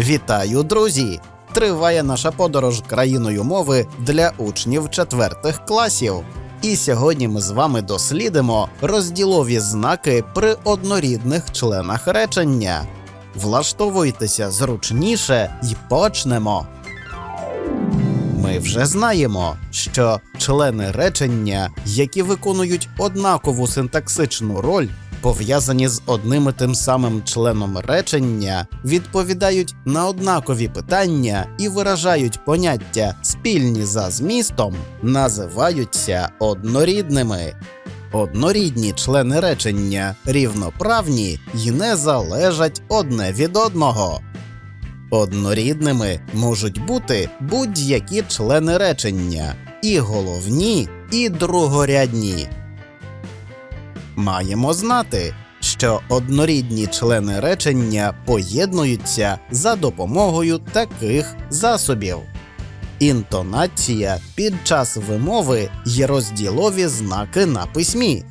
Вітаю, друзі! Триває наша подорож країною мови для учнів четвертих класів. І сьогодні ми з вами дослідимо розділові знаки при однорідних членах речення. Влаштовуйтеся зручніше і почнемо. Ми вже знаємо, що члени речення, які виконують однакову синтаксичну роль, пов'язані з одним і тим самим членом речення, відповідають на однакові питання і виражають поняття спільні за змістом, називаються однорідними. Однорідні члени речення рівноправні й не залежать одне від одного. Однорідними можуть бути будь-які члени речення, і головні, і другорядні. Маємо знати, що однорідні члени речення поєднуються за допомогою таких засобів. Інтонація під час вимови є розділові знаки на письмі.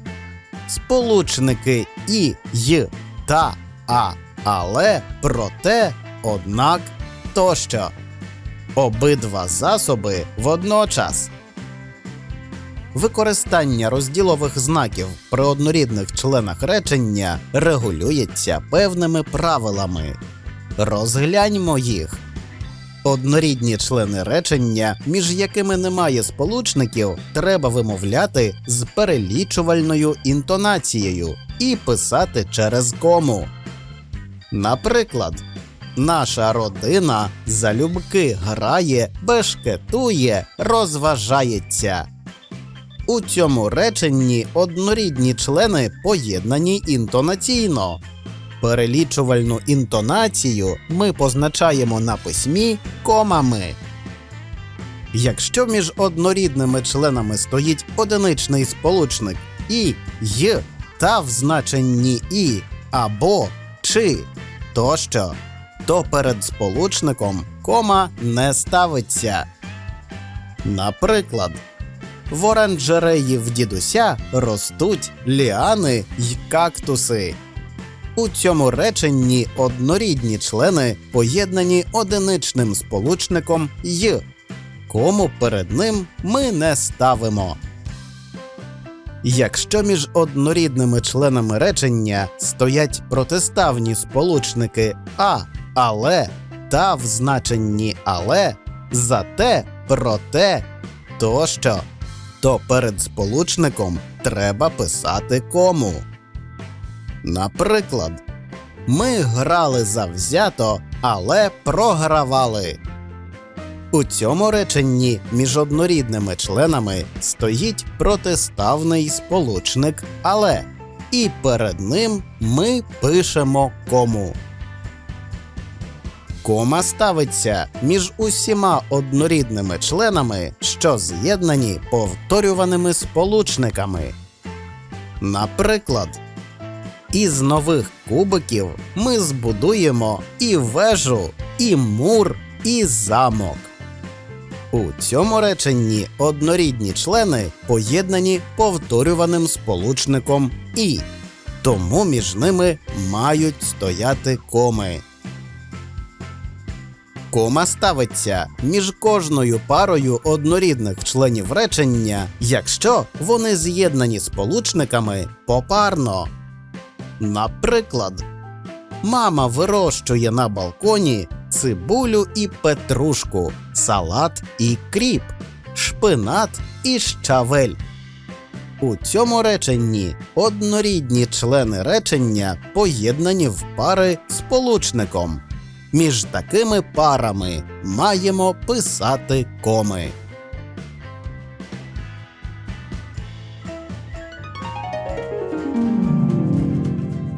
Сполучники і, й, та, а, але, проте, однак тощо. Обидва засоби водночас. Використання розділових знаків при однорідних членах речення регулюється певними правилами. Розгляньмо їх. Однорідні члени речення, між якими немає сполучників, треба вимовляти з перелічувальною інтонацією і писати через кому. Наприклад, наша родина залюбки грає, бешкетує, розважається. У цьому реченні однорідні члени поєднані інтонаційно. Перелічувальну інтонацію ми позначаємо на письмі комами. Якщо між однорідними членами стоїть одиничний сполучник і й та в значенні і або чи тощо, то перед сполучником кома не ставиться. Наприклад, в оранжереї в дідуся ростуть ліани й кактуси. У цьому реченні однорідні члени поєднані одиничним сполучником й, кому перед ним ми не ставимо. Якщо між однорідними членами речення стоять протиставні сполучники а, але та в значенні але, зате, проте тощо, то перед сполучником треба писати кому. Наприклад, ми грали завзято, але програвали. У цьому реченні між однорідними членами стоїть протиставний сполучник але, і перед ним ми пишемо кому. Кома ставиться між усіма однорідними членами, що з'єднані повторюваними сполучниками. Наприклад, із нових кубиків ми збудуємо і вежу, і мур, і замок. У цьому реченні однорідні члени поєднані повторюваним сполучником і, тому між ними мають стояти коми. Кома ставиться між кожною парою однорідних членів речення, якщо вони з'єднані сполучниками попарно. Наприклад, мама вирощує на балконі цибулю і петрушку, салат і кріп, шпинат і щавель. У цьому реченні однорідні члени речення поєднані в пари сполучником. Між такими парами маємо писати коми.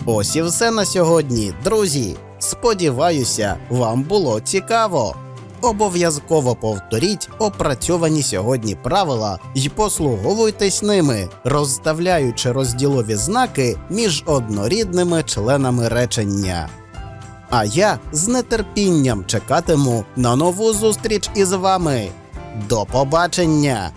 Ось і все на сьогодні, друзі. Сподіваюся, вам було цікаво. Обов'язково повторіть опрацьовані сьогодні правила і послуговуйтесь ними, розставляючи розділові знаки між однорідними членами речення. А я з нетерпінням чекатиму на нову зустріч із вами. До побачення!